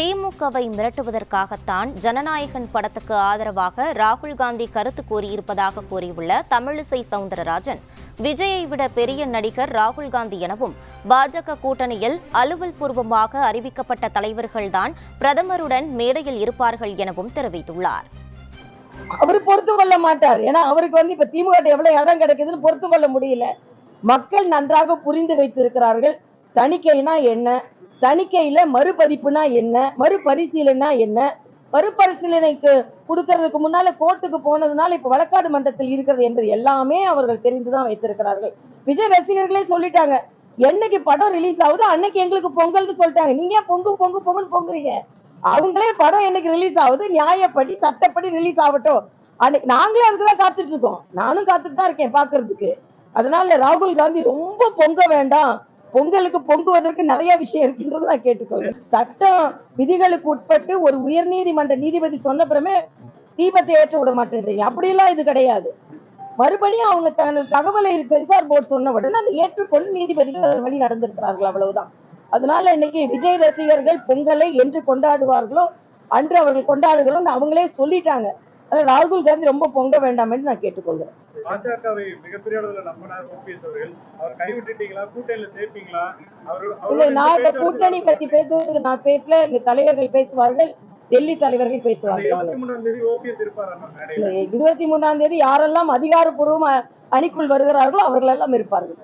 திமுகவை மிரட்டுவதற்காகத்தான் ஜனநாயகன் படத்துக்கு ஆதரவாக ராகுல் காந்தி கருத்து கூறியிருப்பதாக கூறியுள்ள தமிழிசை சவுந்தரராஜன் விஜயை விட பெரிய நடிகர் ராகுல் காந்தி எனவும் பாஜக கூட்டணியில் அலுவல் பூர்வமாக அறிவிக்கப்பட்ட தலைவர்கள்தான் பிரதமருடன் மேடையில் இருப்பார்கள் எனவும் தெரிவித்துள்ளார். அவர் பொறுத்து கொள்ள மாட்டார். ஏன்னா அவருக்கு வந்து இப்ப திமுக எவ்வளவு இடம் கிடைக்குதுன்னு பொறுத்து கொள்ள முடியல. மக்கள் நன்றாக புரிந்து வைத்திருக்கிறார்கள். தணிக்கைனா என்ன? தணிக்கையில மறுபதிப்புனா என்ன? மறுபரிசீலனா என்ன? மறுபரிசீலனைக்கு கொடுக்கறதுக்கு முன்னால கோர்ட்டுக்கு போனதுனால இப்ப வழக்காடு மன்றத்தில் இருக்கிறது என்பது எல்லாமே அவர்கள் தெரிந்துதான் வைத்திருக்கிறார்கள். விஜய் ரசிகர்களே சொல்லிட்டாங்க. என்னைக்கு படம் ரிலீஸ் ஆகுதோ அன்னைக்கு எங்களுக்கு பொங்கல்னு சொல்லிட்டாங்க. நீங்க ஏன் பொங்கு பொங்கு பொங்குன்னு பொங்குறீங்க? அவங்களே படம் என்னைக்கு ரிலீஸ் ஆகுது? நியாயப்படி சட்டப்படி ரிலீஸ் ஆகட்டும். அன்னைக்கு நாங்களே அதுக்கு தான் காத்துட்டு இருக்கோம். நானும் காத்துட்டு தான் இருக்கேன் பாக்குறதுக்கு. அதனால ராகுல் காந்தி ரொம்ப பொங்க வேண்டாம். பொங்கலுக்கு பொங்குவதற்கு நிறைய விஷயம் இருக்குன்றது நான் கேட்டுக்கொள்கிறேன் சட்டம் விதிகளுக்கு உட்பட்டு ஒரு உயர் நீதிமன்ற நீதிபதி சொன்னப்புறமே தீபத்தை ஏற்ற விட மாட்டேன்றீங்க. அப்படிலாம் இது கிடையாது. மறுபடியும் அவங்க தனது தகவலை சென்சார் போர்டு சொன்ன உடனே அதை ஏற்றுக்கொண்டு நீதிபதிகள் அதன் வழி நடந்திருக்கிறார்கள் அவ்வளவுதான். அதனால இன்னைக்கு விஜய் ரசிகர்கள் பொங்கலை என்று கொண்டாடுவார்களோ அன்று அவர்கள் கொண்டாடுகிறோம் அவங்களே சொல்லிட்டாங்க. அதனால ராகுல் காந்தி ரொம்ப பொங்க வேண்டாம் என்று நான் கேட்டுக்கொள்கிறேன். பாஜகவை மிகப்பெரிய அளவுல நம்பினார் ஓபிஎஸ் அவர்கள். அவர் கைவிட்டுட்டீங்களா கூட்டணியில சேர்ப்பீங்களா? அவர் இல்ல அவரோட நான் இப்ப பேச்சு கூட்டணி பத்தி பேசுவதற்கு நான் பேசல. இந்த தலைவர்கள் பேசுவார்கள் டெல்லி தலைவர்கள் பேசுவார்கள். இருபத்தி மூணாம் தேதி யாரெல்லாம் அதிகாரப்பூர்வம் அணிக்குள் வருகிறார்களோ அவர்கள் எல்லாம் இருப்பார்கள்.